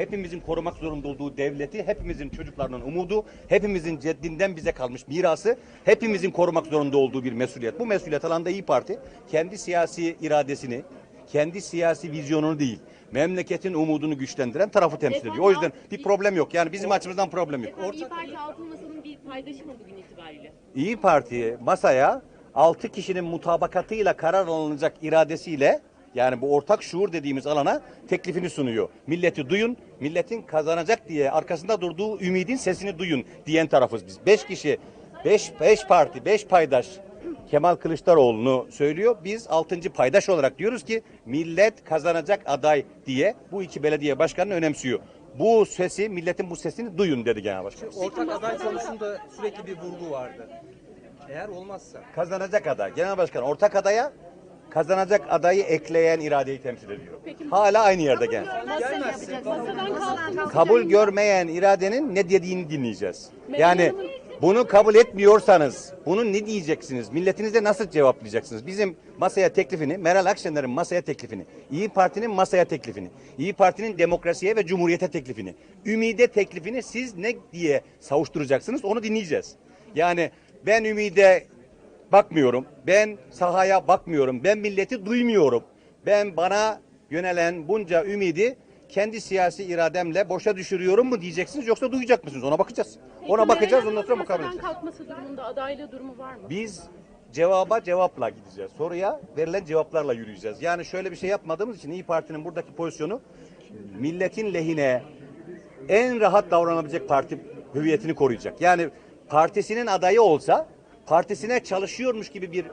hepimizin korumak zorunda olduğu devleti, hepimizin çocuklarının umudu, hepimizin ceddinden bize kalmış mirası, hepimizin korumak zorunda olduğu bir mesuliyet. Bu mesuliyet alanda İyi Parti kendi siyasi iradesini, kendi siyasi vizyonunu değil, memleketin umudunu güçlendiren tarafı temsil ediyor. O yüzden bir problem yok. Yani bizim açımızdan problem yok. Efendim İyi Parti Altın Masa'nın bir paydaşı mı bugün itibariyle? İyi Parti masaya 6 kişinin mutabakatıyla karar alınacak iradesiyle yani bu ortak şuur dediğimiz alana teklifini sunuyor. Milleti duyun, milletin kazanacak diye arkasında durduğu ümidin sesini duyun diyen tarafız biz. 5 kişi, 5 5 parti, 5 paydaş Kemal Kılıçdaroğlu'nu söylüyor. Biz 6. paydaş olarak diyoruz ki millet kazanacak aday diye bu iki belediye başkanını önemsiyor. Bu sesi, milletin bu sesini duyun dedi Genel Başkan. Ortak aday konusunda sürekli bir vurgu vardı. Eğer olmazsa kazanacak aday. Genel başkan ortak adaya kazanacak adayı ekleyen iradeyi temsil ediyor. Hala aynı yerde gel. Kabul görmeyen iradenin ne dediğini dinleyeceğiz. Yani bunu kabul etmiyorsanız bunu ne diyeceksiniz? Milletinize nasıl cevaplayacaksınız? Bizim masaya teklifini, Meral Akşener'in masaya teklifini, İyi Parti'nin masaya teklifini, İyi Parti'nin demokrasiye ve cumhuriyete teklifini, ümide teklifini siz ne diye savuşturacaksınız onu dinleyeceğiz. Yani ben ümide bakmıyorum. Ben sahaya bakmıyorum. Ben milleti duymuyorum. Ben bana yönelen bunca ümidi kendi siyasi irademle boşa düşürüyorum mu diyeceksiniz yoksa duyacak mısınız? Ona bakacağız. Ona bakacağız ondan sonra mukabele edeceğiz. kalkması durumunda adaylığı durumu var mı? Biz cevaba cevapla gideceğiz. Soruya verilen cevaplarla yürüyeceğiz. Yani şöyle bir şey yapmadığımız için İyi Parti'nin buradaki pozisyonu milletin lehine en rahat davranabilecek parti hüviyetini koruyacak. Yani partisinin adayı olsa partisine çalışıyormuş gibi bir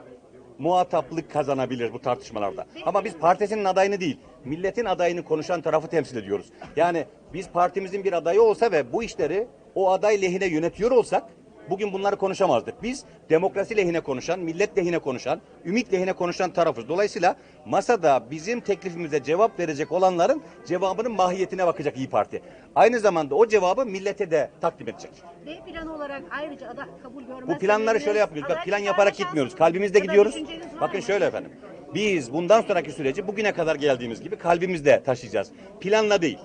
muhataplık kazanabilir bu tartışmalarda. Ama biz partisinin adayını değil, milletin adayını konuşan tarafı temsil ediyoruz. Yani biz partimizin bir adayı olsa ve bu işleri o aday lehine yönetiyor olsak Bugün bunları konuşamazdık. Biz demokrasi lehine konuşan, millet lehine konuşan, ümit lehine konuşan tarafız. Dolayısıyla masada bizim teklifimize cevap verecek olanların cevabının mahiyetine bakacak İyi Parti. Aynı zamanda o cevabı millete de takdim edecek. B planı olarak ayrıca aday kabul görmez. Bu planları şöyle yapmıyoruz. Bak plan yaparak gitmiyoruz. Kalbimizde gidiyoruz. Bakın şöyle efendim. Biz bundan sonraki süreci bugüne kadar geldiğimiz gibi kalbimizde taşıyacağız. Planla değil.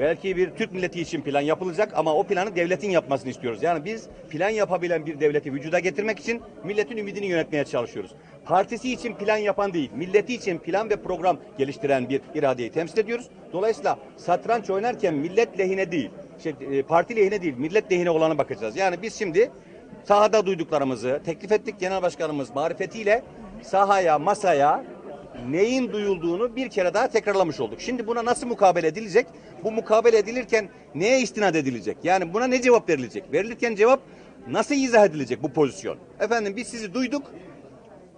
Belki bir Türk milleti için plan yapılacak ama o planı devletin yapmasını istiyoruz. Yani biz plan yapabilen bir devleti vücuda getirmek için milletin ümidini yönetmeye çalışıyoruz. Partisi için plan yapan değil, milleti için plan ve program geliştiren bir iradeyi temsil ediyoruz. Dolayısıyla satranç oynarken millet lehine değil, şey, e, parti lehine değil, millet lehine olana bakacağız. Yani biz şimdi sahada duyduklarımızı teklif ettik. Genel Başkanımız marifetiyle sahaya, masaya neyin duyulduğunu bir kere daha tekrarlamış olduk. Şimdi buna nasıl mukabele edilecek? Bu mukabele edilirken neye istinad edilecek? Yani buna ne cevap verilecek? Verilirken cevap nasıl izah edilecek bu pozisyon? Efendim biz sizi duyduk.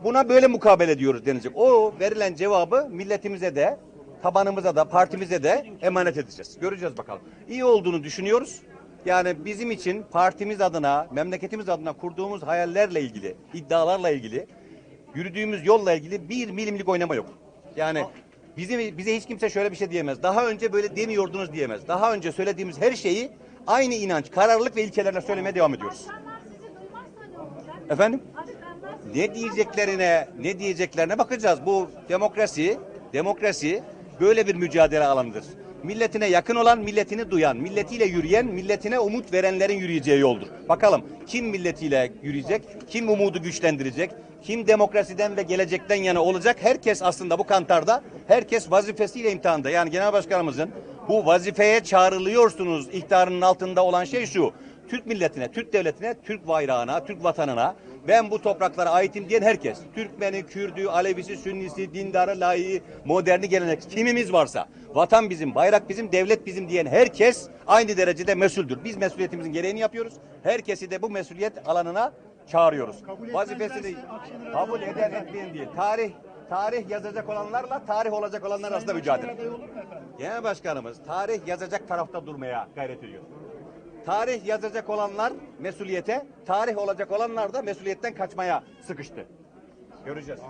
Buna böyle mukabele ediyoruz denilecek. O verilen cevabı milletimize de, tabanımıza da, partimize de emanet edeceğiz. Göreceğiz bakalım. İyi olduğunu düşünüyoruz. Yani bizim için partimiz adına, memleketimiz adına kurduğumuz hayallerle ilgili, iddialarla ilgili, yürüdüğümüz yolla ilgili bir milimlik oynama yok. Yani bize, bize hiç kimse şöyle bir şey diyemez. Daha önce böyle demiyordunuz diyemez. Daha önce söylediğimiz her şeyi aynı inanç, kararlılık ve ilkelerle söylemeye devam ediyoruz. Efendim? Ne diyeceklerine, ne diyeceklerine bakacağız. Bu demokrasi, demokrasi böyle bir mücadele alanıdır. Milletine yakın olan, milletini duyan, milletiyle yürüyen, milletine umut verenlerin yürüyeceği yoldur. Bakalım kim milletiyle yürüyecek, kim umudu güçlendirecek, kim demokrasiden ve gelecekten yana olacak? Herkes aslında bu kantarda, herkes vazifesiyle imtihanda. Yani Genel Başkanımızın bu vazifeye çağrılıyorsunuz ihtarının altında olan şey şu. Türk milletine, Türk devletine, Türk bayrağına, Türk vatanına ben bu topraklara aitim diyen herkes. Türkmeni, Kürdü, Alevisi, Sünnisi, dindarı, layığı, moderni gelenek kimimiz varsa vatan bizim, bayrak bizim, devlet bizim diyen herkes aynı derecede mesuldür. Biz mesuliyetimizin gereğini yapıyoruz. Herkesi de bu mesuliyet alanına çağırıyoruz. Vazifesini kabul eden etmeyen değil. Tarih tarih yazacak olanlarla tarih olacak olanlar arasında mücadele. Genel Başkanımız tarih yazacak tarafta durmaya gayret ediyor. Tarih yazacak olanlar mesuliyete, tarih olacak olanlar da mesuliyetten kaçmaya sıkıştı. Göreceğiz.